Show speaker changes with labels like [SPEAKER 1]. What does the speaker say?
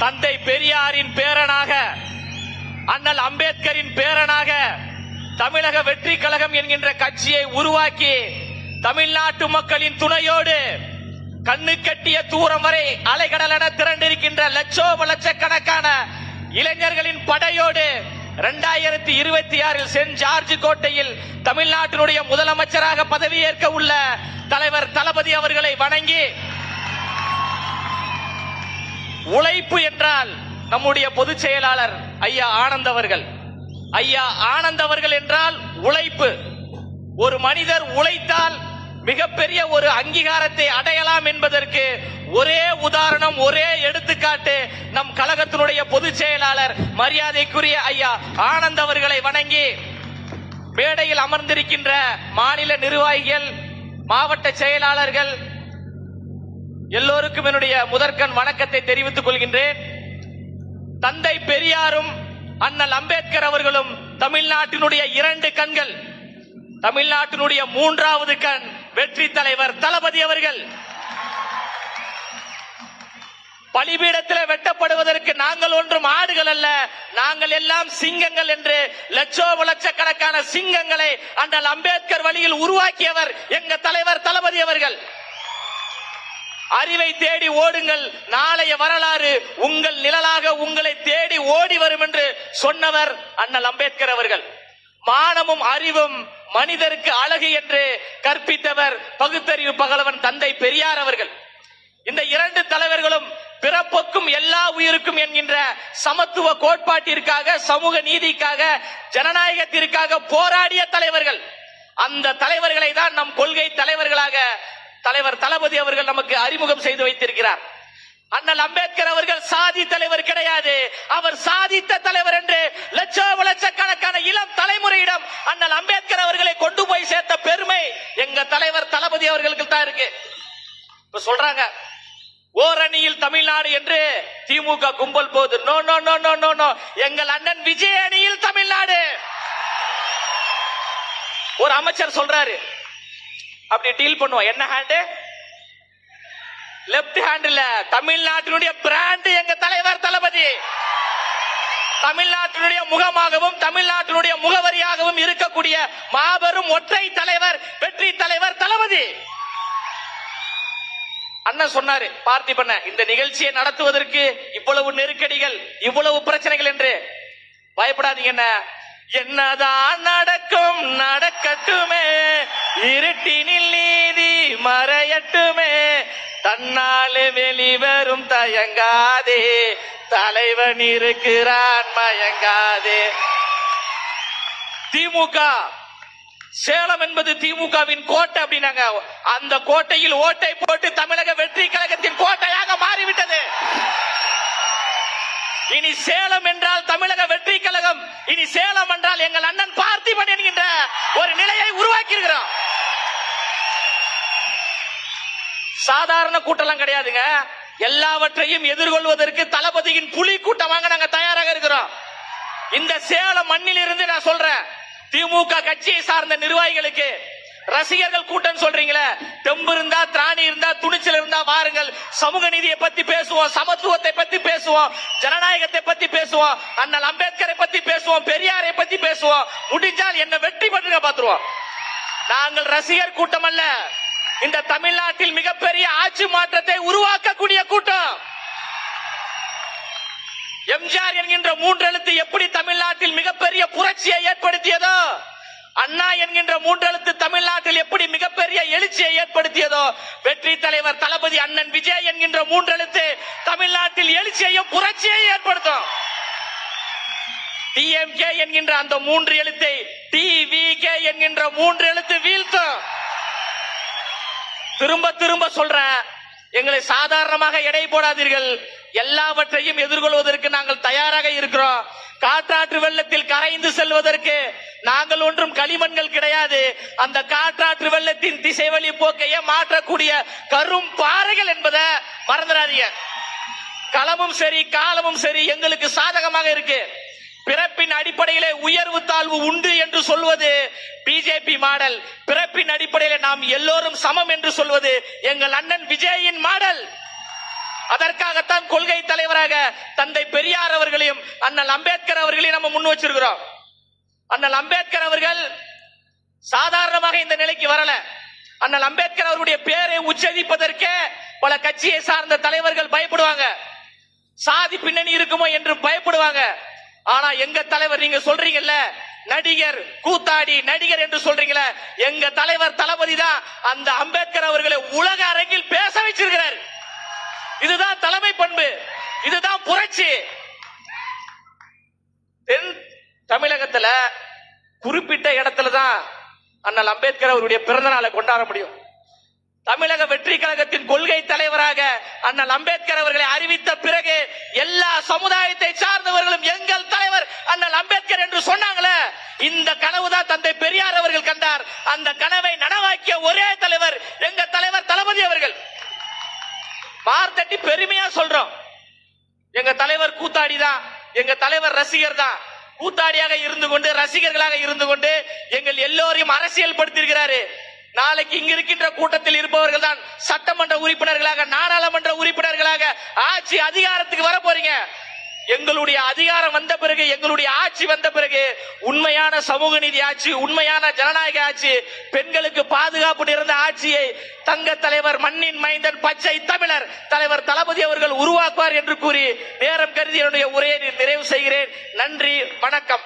[SPEAKER 1] தந்தை பெரியாரின் பேரனாக அண்ணல் அம்பேத்கரின் பேரனாக தமிழக வெற்றி கழகம் என்கின்ற கட்சியை உருவாக்கி தமிழ்நாட்டு மக்களின் துணையோடு கண்ணு கட்டிய தூரம் வரை அலைகடலென திரண்டிருக்கின்ற லட்சோப லட்சக்கணக்கான இளைஞர்களின் படையோடு இரண்டாயிரத்தி இருபத்தி ஆறில் சென்ட் ஜார்ஜ் கோட்டையில் தமிழ்நாட்டினுடைய முதலமைச்சராக பதவியேற்க உள்ள தலைவர் தளபதி அவர்களை வணங்கி உழைப்பு என்றால் நம்முடைய பொதுச் செயலாளர் ஐயா ஆனந்த் அவர்கள். ஐயா ஆனந்த் அவர்கள் என்றால் உழைப்பு. ஒரு மனிதர் உழைத்தால் மிகப்பெரிய ஒரு அங்கீகாரத்தை அடையலாம் என்பதற்கு ஒரே உதாரணம் ஒரே எடுத்துக்காட்டு நம் கழகத்தினுடைய பொதுச் செயலாளர் மரியாதைக்குரிய ஐயா ஆனந்த் அவர்களை வணங்கி மேடையில் அமர்ந்திருக்கின்ற மாநில நிர்வாகிகள் மாவட்ட செயலாளர்கள் எல்லோருக்கும் என்னுடைய முதற்கண் வணக்கத்தை தெரிவித்துக் கொள்கின்றேன். தந்தை பெரியாரும் அண்ணல் அம்பேத்கர் அவர்களும் தமிழ்நாட்டினுடைய இரண்டு கண்கள் தமிழ்நாட்டினுடைய மூன்றாவது கண் வெற்றி தலைவர் தளபதி அவர்கள். பலிபீடத்தில் வெட்டப்படுவதற்கு நாங்கள் ஒன்றும் ஆடுகள் அல்ல நாங்கள் எல்லாம் சிங்கங்கள் என்று லட்சோ லட்சக்கணக்கான சிங்கங்களை அண்ணல் அம்பேத்கர் வழியில் உருவாக்கியவர் எங்க தலைவர் தளபதி அவர்கள். அறிவை தேடி ஓடுங்கள். நாளைய வரலாறு உங்கள் நிழலாக உங்களை தேடி ஓடி வரும் என்று சொன்னவர் அண்ணல் அம்பேத்கர் அவர்கள். மானமும் அறிவும் மனிதருக்கு அழகு என்று கற்பித்தவர் பகுத்தறிவு பகலவன் தந்தை பெரியார் அவர்கள். இந்த இரண்டு தலைவர்களும் பிறப்புக்கும் எல்லா உயிருக்கும் என்கின்ற சமத்துவ கோட்பாட்டிற்காக சமூக நீதிக்காக ஜனநாயகத்திற்காக போராடிய தலைவர்கள். அந்த தலைவர்களை தான் நம் கொள்கை தலைவர்களாக தலைவர் தளபதி அவர்கள் நமக்கு அறிமுகம் செய்து வைத்திருக்கிறார். அண்ணல் அம்பேத்கர் அவர்கள் சாதி தலைவர் கிடையாது. அவர் சாதித்த தலைவர் என்று லட்சம் லட்சக்கணக்கான இளம் தலைமுறையிடம் அண்ணல் அம்பேத்கர் அவர்களை கொண்டு போய் சேர்த்த பெருமை எங்க தலைவர் தளபதி அவர்களுக்கு தான் இருக்கு. இப்ப சொல்றாங்க ஓரணியில் தமிழ்நாடு என்று திமுக கும்பல் போகுது no no no no no no எங்கள் அண்ணன் விஜய் அணியில் தமிழ்நாடு. ஒரு அமைச்சர் சொல்றாரு அப்படி டீல் பண்ணுவோம். என்ன ஹேண்டு லெப்ட் ஹேண்ட்ல தமிழ்நாட்டினுடைய பிராண்ட் எங்க தலைவர் தளபதி? தமிழ்நாட்டினுடைய முகமாகவும் தமிழ்நாட்டினுடைய முகவரியாகவும் இருக்கக்கூடிய மாபெரும் ஒற்றை தலைவர் வெற்றி தலைவர் தளபதி. அண்ணன் சொன்னாரு பார்த்திபண்ண இந்த நிகழ்ச்சியை நடத்துவதற்கு இவ்வளவு நெருக்கடிகள் இவ்வளவு பிரச்சனைகள் என்று. பயப்படாதீங்க என்ன என்னதான் நடக்கும் நடக்கட்டுமே. இருட்டினில் நீதி மறையட்டுமே. தன்னாலே வெளிவரும் தயங்காதே. தலைவன் இருக்கிறான் மயங்காதே. திமுக. சேலம் என்பது திமுகவின் கோட்டை அப்படின்னாங்க. அந்த கோட்டையில் ஓட்டை போட்டு தமிழக வெற்றி கழகத்தின் கோட்டையாக மாறிவிட்டது. இனி சேலம் என்றால் தமிழக வெற்றி கழகம். இனி சேலம் என்றால் எங்கள் அண்ணன் பார்த்திபன் என்கின்ற ஒரு நிலையை உருவாக்கி இருக்கிறோம் சாதாரண கூட்டம்லாம் கிடையாதுங்க. எல்லாவற்றையும் எதிர்கொள்வதற்கு தளபதியின் புலி கூட்டமாக நாங்க தயாராக இருக்கிறோம். இந்த சேலம் மண்ணில் இருந்து நான் சொல்றேன் திமுக கட்சியை சார்ந்த நிர்வாகிகளுக்கு ரசிகர்கள் கூட்டம் சொல்றீங்களே தெம்பு இருந்தா திராணி இருந்தா துணிச்சல் இருந்தா சமூக நீதியை பத்தி பேசுவோம் சமத்துவத்தை பத்தி பேசுவோம் ஜனநாயகத்தை பத்தி பேசுவோம் அண்ணல் அம்பேத்கரை பத்தி பேசுவோம் பெரியாரை பத்தி பேசுவோம். முடிஞ்சால் என்ன வெற்றி பண்ணுங்க பாத்துருவோம் நாங்கள் ரசிகர் கூட்டம் அல்ல. இந்த தமிழ்நாட்டில் மிகப்பெரிய ஆட்சி மாற்றத்தை உருவாக்கக்கூடிய கூட்டம். எம்ஜிஆர் என்கின்ற மூன்றெழுத்து எப்படி தமிழ்நாட்டில் மிகப்பெரிய புரட்சியை ஏற்படுத்தியதோ அண்ணா என்கின்ற மூன்றெழுத்து தமிழ்நாட்டில் எப்படி மிகப்பெரிய எழுச்சியை ஏற்படுத்தியதோ வெற்றி தலைவர் தளபதி அண்ணன் விஜய் என்கின்ற மூன்றெழுத்து தமிழ்நாட்டில் எழுச்சியையும் புரட்சியையும் ஏற்படுத்தும். டிஎம்கே என்கின்ற அந்த மூன்று எழுத்தை டிவிகே என்கின்ற மூன்று எழுத்து வீழ்த்தும். திரும்ப திரும்ப சொல்றேன் எங்களை சாதாரணமாக எடை போடாதீர்கள். எல்லாவற்றையும் எதிர்கொள்வதற்கு நாங்கள் தயாராக இருக்கிறோம். காற்றாற்று வெள்ளத்தில் கரைந்து செல்வதற்கு நாங்கள் ஒன்றும் களிமண்கள் கிடையாது. அந்த காற்றாற்று வெள்ளத்தின் திசை வழி போக்கையே மாற்றக்கூடிய கரும் பாறைகள் என்பதை மறந்துடாதீங்க. களமும் சரி காலமும் சரி எங்களுக்கு சாதகமாக இருக்கு. பிறப்பின் அடிப்படையிலே உயர்வு தாழ்வு உண்டு என்று சொல்வது பிஜேபி மாடல். பிறப்பின் அடிப்படையில் நாம் எல்லோரும் சமம் என்று சொல்வது எங்கள் அண்ணன் விஜயின் மாடல். அதற்காகத்தான் கொள்கை தலைவராக தந்தை பெரியார் அவர்களையும் அண்ணல் அம்பேத்கர் அவர்களையும் நம்ம முன் வச்சிருக்கிறோம். அண்ணல் அம்பேத்கர் அவர்கள் சாதாரணமாக இந்த நிலைக்கு வரல. அண்ணல் அம்பேத்கர் அவருடைய பேரை உச்சரிப்பதற்கே பல கட்சியை சார்ந்த தலைவர்கள் பயப்படுவாங்க. சாதி பின்னணி இருக்குமோ என்று பயப்படுவாங்க. ஆனா எங்க தலைவர் நீங்க சொல்றீங்கல்ல நடிகர் கூத்தாடி நடிகர் என்று சொல்றீங்களே எங்க தலைவர் தளபதி தான் அந்த அம்பேத்கர் அவர்களை உலக அரங்கில் பேச வச்சிருக்கிறார். இதுதான் தலைமை பண்பு இதுதான் புரட்சி. தென் தமிழகத்துல குறிப்பிட்ட இடத்துல தான் அண்ணல் அம்பேத்கர் அவருடைய பிறந்த நாளை கொண்டாட முடியும். தமிழக வெற்றி கழகத்தின் கொள்கை தலைவராக அண்ணல் அம்பேத்கர் அவர்களை அறிவித்த பிறகு எல்லா சமுதாயத்தை சார்ந்தவர்களும் எங்கள் தலைவர் அண்ணல் அம்பேத்கர் என்று சொன்னாங்களே இந்த கனவுதான் தந்தை பெரியார் அவர்கள் கண்டார். அந்த கனவை நனவாக்கிய ஒரே தலைவர் எங்க தலைவர் தளபதி அவர்கள். பார்த்தட்டி பெருமையா சொல்றோம். எங்க தலைவர் கூத்தாடி தான் எங்க தலைவர் ரசிகர் தான் கூத்தாடியாக இருந்து கொண்டு ரசிகர்களாக இருந்து கொண்டு எங்கள் எல்லோரையும் அரசியல் படுத்திருக்கிறாரு நாளைக்கு இங்க இருக்கின்ற கூட்டத்தில் இருப்பவர்கள் தான் சட்டமன்ற உறுப்பினர்களாக நாடாளுமன்ற உறுப்பினர்களாக ஆட்சி அதிகாரத்துக்கு வர போறீங்க எங்களுடைய அதிகாரம் வந்த பிறகு எங்களுடைய ஆட்சி வந்த பிறகு உண்மையான சமூக நீதி ஆட்சி உண்மையான ஜனநாயக ஆட்சி பெண்களுக்கு பாதுகாப்பு நிறைந்த ஆட்சியை தங்க தலைவர் மண்ணின் மைந்தன் பச்சை தமிழர் தலைவர் தளபதி அவர்கள் உருவாக்குவார் என்று கூறி நேரம் கருதி என்னுடைய உரையை நிறைவு செய்கிறேன். நன்றி வணக்கம்.